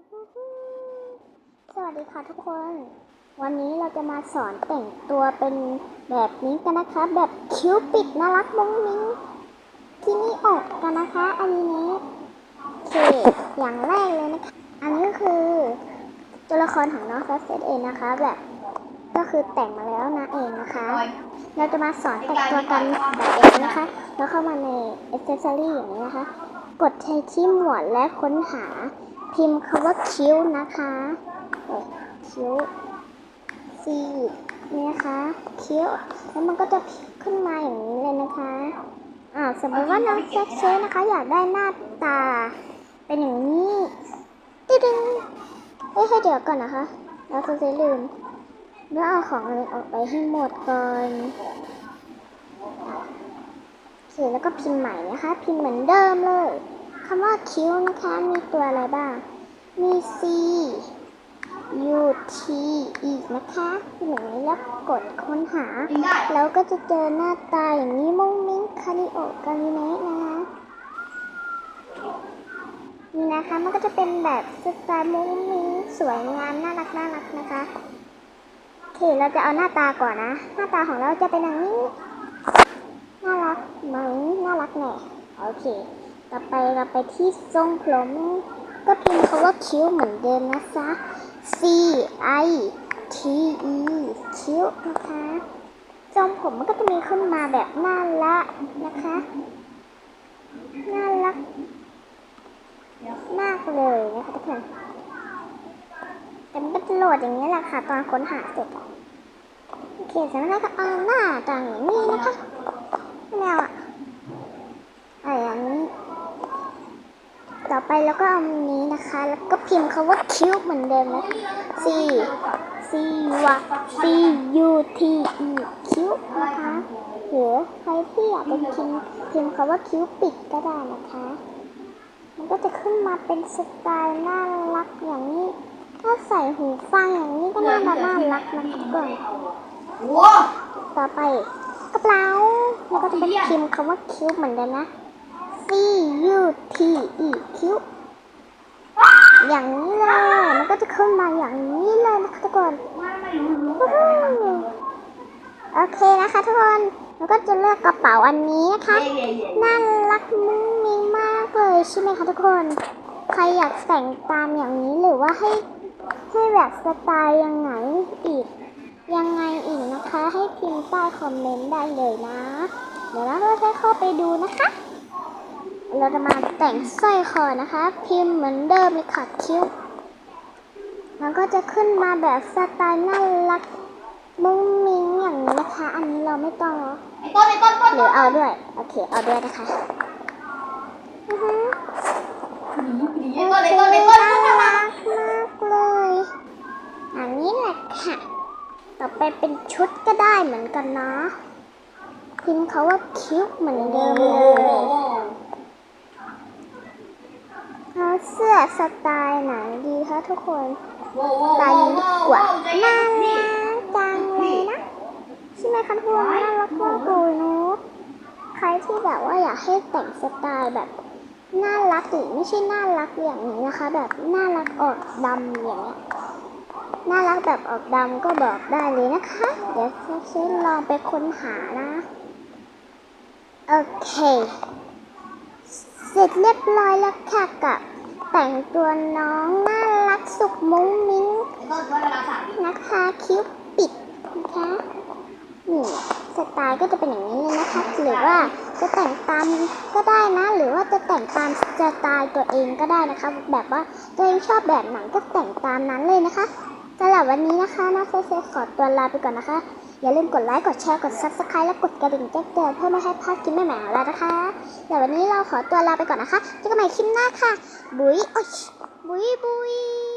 สวัสดีค่ะทุกคน วันนี้เราจะมาสอนแต่งตัวเป็นแบบนี้กันนะคะ แบบคิ้วปิดน่ารักมุ้งมิ้งที่นี่ออกกันนะคะ อันนี้โอเคอย่างแรกเลยนะคะ อันนี้ก็คือตัวละครของน้องแฟสเซตเองนะคะ แบบก็คือแต่งมาแล้วนะเองนะคะ เราจะมาสอนแต่งตัวกันแบบเองนะคะ แล้วเข้ามาใน accessory อย่างนี้นะคะ กดใช้ที่หมวดและค้นหา พิมพ์คำว่าคิ้วนะคะคิ้ว C นี่นะคะคิ้วแล้วมันก็จะขึ้นมาอย่างนี้เลยนะคะอ่าสมมติว่าน้องแซคเชฟนะคะ อยากได้หน้าตา เป็นอย่างนี้ตึดึงเอ้ยให้เดี๋ยวก่อนนะคะเราจะเซลืมแล้วเอาของอะไรออกไปให้หมดก่อนโอเคแล้วก็พิมพ์ใหม่นะคะ พิมพ์เหมือนเดิมเลย คำว่าคิ้วนะคะ มีตัวอะไรบ้าง มี C U T อีกนะคะพิมพ์อย่างนี้แล้วกดค้นหา แล้วก็จะเจอหน้าตาอย่างนี้มุ้งมิ้งคาริโอกาลิเนะนะคะนี่นะคะมันก็จะเป็นแบบสไตล์มุ้งมิ้งสวยงามน่ารักน่ารักนะคะโอเคเราจะเอาหน้าตาก่อนนะ หน้าตาของเราจะเป็นอย่างนี้ น่ารักไหมน่ารักแน่โอเค ต่อไปเราไปที่ทรงผมก็พิมพ์คำว่าคิ้วเหมือนเดิมนะจ๊ะ C I T E คิ้วนะคะทรงผมมันก็จะมีขึ้นมาแบบน่ารักนะคะ น่ารักมากเลยนะคะทุกคนแต่มันก็จะโหลดอย่างนี้แหละค่ะ ตอนค้นหาเสร็จอโอเคเสร็จแล้วก็เอาหน้าต่างอย่างนี้นะคะไม่เอาอะอะไรอย่างนี้ ต่อ ไปแล้วก็เอาอันนี้นะคะ แล้วก็พิมพ์คำว่าคิ้วเหมือนเดิมนะ C C วะ C U T E คิ้วนะคะหรือใครที่อยากจะพิมพ์พิมพ์คำว่าคิ้วปิดก็ได้นะคะ มันก็จะขึ้นมาเป็นสไตล์น่ารักอย่างนี้ ถ้าใส่หูฟังอย่างนี้ก็น่ารักน่ารักนะทุกคนต่อไปกระเป๋าแล้วก็จะเป็นพิมพ์คำว่าคิ้วเหมือนเดิมนะ C U T E คิ้วอย่างนี้เลย มันก็จะขึ้นมาอย่างนี้เลยนะคะทุกคนโอเคนะคะทุกคนแล้วก็จะเลือกกระเป๋าอันนี้นะคะน่ารักมุ้งมิ้งมากเลยใช่ไหมคะทุกคน ใครอยากแต่งตามอย่างนี้หรือว่าให้ให้แบบสไตล์ยังไงอีก ยังไงอีกนะคะ ให้พิมพ์ใต้คอมเมนต์ได้เลยนะ เดี๋ยวเราจะเข้าไปดูนะคะ เราจะมาแต่งสร้อยคอนะคะ พิมพ์เหมือนเดิมเลยค่ะคิ้ว มันก็จะขึ้นมาแบบสไตล์น่ารักมุ้งมิ้งอย่างนี้นะคะ อันนี้เราไม่ต้องไอ้ต้นไอ้ต้นต้นหรือเอาด้วย โอเค เอาด้วยนะคะอือฮึไอ้ต้นไอ้ต้นไอ้ต้นน่ารักมากเลย อันนี้แหละค่ะ ต่อไปเป็นชุดก็ได้เหมือนกันนะพิมพ์เขาว่าคิ้วเหมือนเดิมเลย เอาเสื้อสไตล์ไหนดีคะทุกคนสไตล์นี้ดีกว่าน่ารักจังเลยนะใช่ไหมคะทุกคนน่ารักมากเลยเนาะใครที่แบบว่าอยากให้แต่งสไตล์แบบน่ารักหรือไม่ใช่น่ารักอย่างนี้นะคะ แบบน่ารักออกดำอย่างเงี้ยน่ารักแบบออกดำก็บอกได้เลยนะคะ เดี๋ยวเช่นลองไปค้นหานะ โอเค เสร็จเรียบร้อยแล้วค่ะกับ แต่งตัวน้องน่ารักสุกมุ้งมิ้งนะคะคิ้วปิดนะคะนี่สไตล์ก็จะเป็นอย่างนี้เลยนะคะหรือว่าจะแต่งตามก็ได้นะ หรือว่าจะแต่งตามสไตล์ตัวเองก็ได้นะคะ แบบว่าตัวเองชอบแบบไหนก็แต่งตามนั้นเลยนะคะสำหรับวันนี้นะคะน้าเฟซขอตัวลาไปก่อนนะคะ อย่าลืมกดไลค์ กดแชร์ กด subscribe และกดกระดิ่งแจ้งเตือนเพื่อไม่ให้พลาดคลิปใหม่ๆของเรานะคะเดี๋ยววันนี้เราขอตัวลาไปก่อนนะคะเจอกันใหม่คลิปหน้าค่ะ บุยโอ๊ยบุยบุย